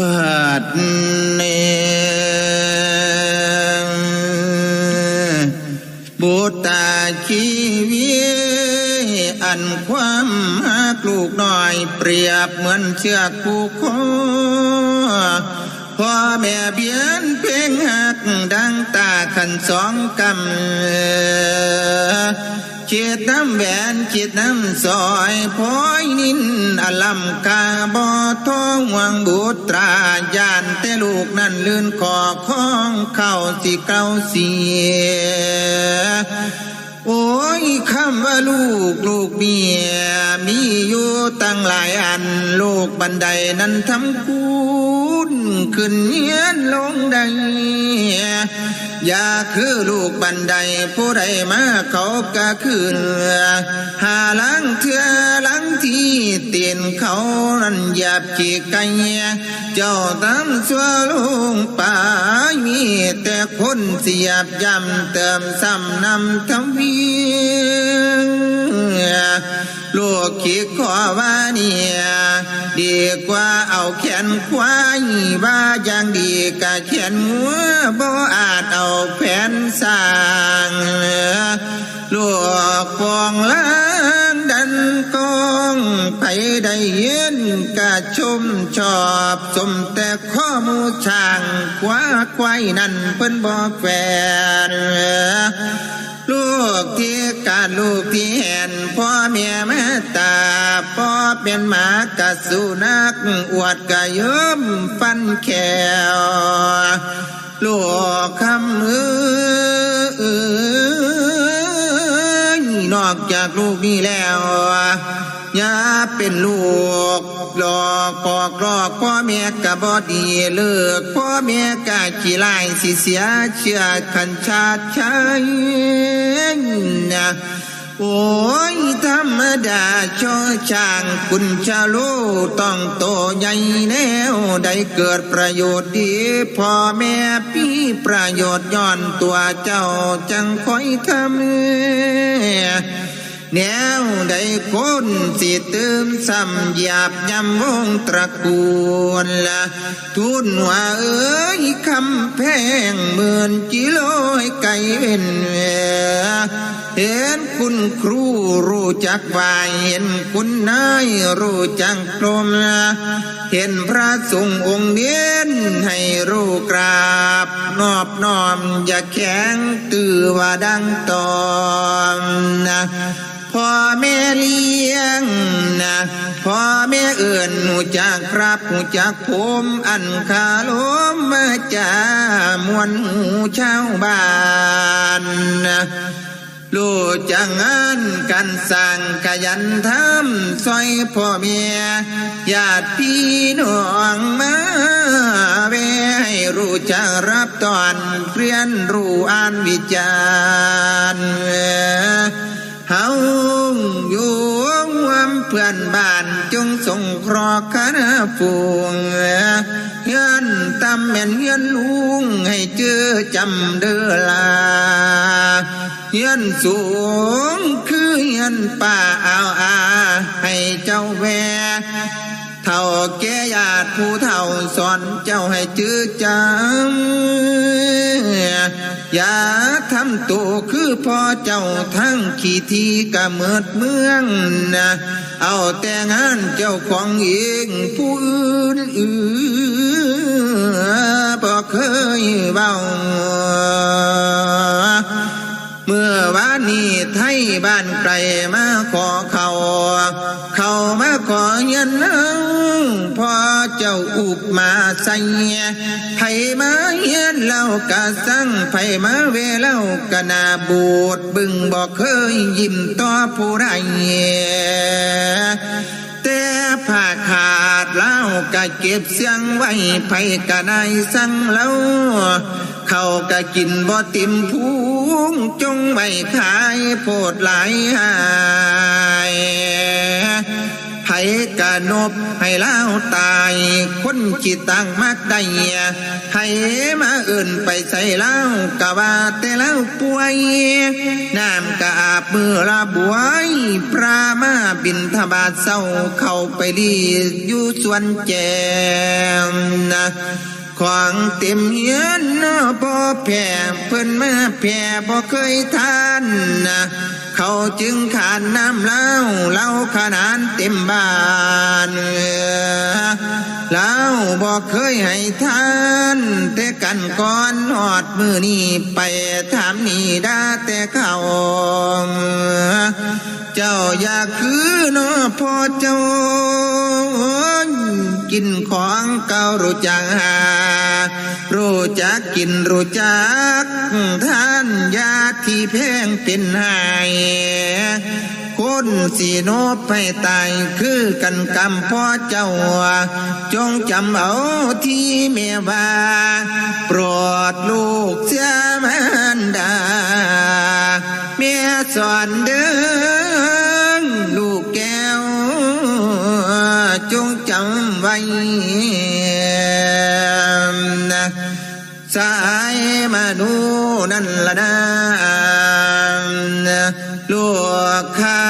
บัดนี้บุตตาชีวิอันความหักลูกน้อยเปรียบเหมือนเชือกผูกคอพ่อแม่เบียนเพ่งหักดังตาขันสองกำเจ็ดน้ำแหวนจ็ดน้ำซอยพอยนินอลัมกาบอท้องหวังบุตรายานแต่ลูกนั่นลื่นคอข้องเข้าสิเก้าเสียโอ้ยคำว่าลูกลูกเมียมีอยู่ตั้งหลายอันลูกบันไดนั้นทำคุณขึ้นเฮียนลงใด อย่าคือลูกบันไดผู้ใดมาเขาก็ขึ้นหาลังเถื่อลังที่เตียนเขานั้นหยาบจีไกเจ้าตามสัวลุงป่ามีแต่คนเสียบยำเติมซ้ำนำทำเวียลูกคิดขอว่าเนี่ยดีกว่าเอาแขนควายว่าอย่างดีกะแขนหัวบ่อา องล้างดันกองไปได้เย็นกะชุมชอบสมแต่ข้อมูช่างคว้าควายนั่นเพิ่นบอกแฟนลูกที่การลูกที่เห็นพ่อแม่แม่ตาพ่อเป็นหมากะสุนักอวดกะยืมฟันแขวลูกคำเอ้ อกจากลูกนี่แล้ว อย่าเป็นลูกหลอกปอกลอกพ่อแม่กะบอดีเลิกพ่อแม่กะขี้ลายสิเสียเชื่อขันชาติชัยนะโอ้ยธรรมดาช่อช่างคุณชาลูต้องโตใหญ่แนวได้เกิดประโยชน์ดีพ่อแม่พี่ประโยชน์ย้อนตัวเจ้าจังคอยทำ แนวใดคนสิเติมซ้ำหยาบยำวงตระกูลละทุนว่าเอ้ยคำแพงหมื่นกิโลให้ไกลเว้นเห็นคุณครูรู้จักฝ่าเห็นคุณนายรู้จักกลมเห็นพระสงฆ์องค์เดียนให้รู้กราบ นอบน้อมอย่าแข็งตือว่าดังตอมนะ พ่อแม่เลี้ยงนะพ่อแม่เอื่นหูจักครับหูจักผมอันขาลมมาจามวนหูชาวบ้านนะลูกจังงานกันสั่งขยันทำซอยพ่อแม่ญาติพี่น้องมาเวให้รู้จักรับตอนเรียนรู้อ่านวิจารณ์ เฮาอยู่วมเพื่อนบ้านจงส่งครอคณะฟูงเฮือนตำแม่นเฮือนลุงให้เจอจำเด้อลาเฮือนสูงคือเฮือนป่าเอาอาให้เจ้าแวเท่าแก่ญาติผู้เท่าสอนเจ้าให้จื้อจำ อย่าทำตัวคือพ่อเจ้าทั้งขี้ทีกะเมิดเมืองนะเอาแต่งานเจ้าของเองผู้อื่นอื่นบ่เคยเบาเมื่อวานนี้ไทยบ้าน พอเจ้าอุบมาใส่ไผมาเฮียนเล่ากะสั่งไผมาเวเล่ากะนาบูดบึงบอกเคยยิ้มต่อผู้ใดแต่ผ้าขาดเล่ากะเก็บเสียงไว้ไผกะได้สั่งเล่าเขากะกินบ่ติมพุงจงไม่ขายโพดหลายหาย กะนบให้เล่าตาย คนจิตตั้งมากได้ให้มาเอื่นไปใส่เล่ากะว่าแต่เล่าป่วย น้ำกะอาบมือละบวย พระมาบินทบาทเศร้าเข้าไปดีอยู่สวนแจมนะของเต็มเฮียนนะบ่แผ่เพิ่นมาแผ่บ่เคยทานนะ เขาจึงขานน้ำเล่าเล่าขนานเต็มบ้านเล่าบ่เคยให้ทานแต่กันก่อนหอดมือนี่ไปถามนี่ดาแต่เขาเจ้าอยากคือนาะพ่อเจ้ากินของเก่ารู้จักหารู้จักกินรู้จักท่านยา แพงเป็นไห้คนสีโนบไปตายคือกันกำพ่อเจ้า จงจำเอาที่แม่ว่าโปรดลูกเสียมันดาแม่สอนเด้อลูกแก้ว จงจำไว้นะสายมาดูนั่นละนะ ลูกข้า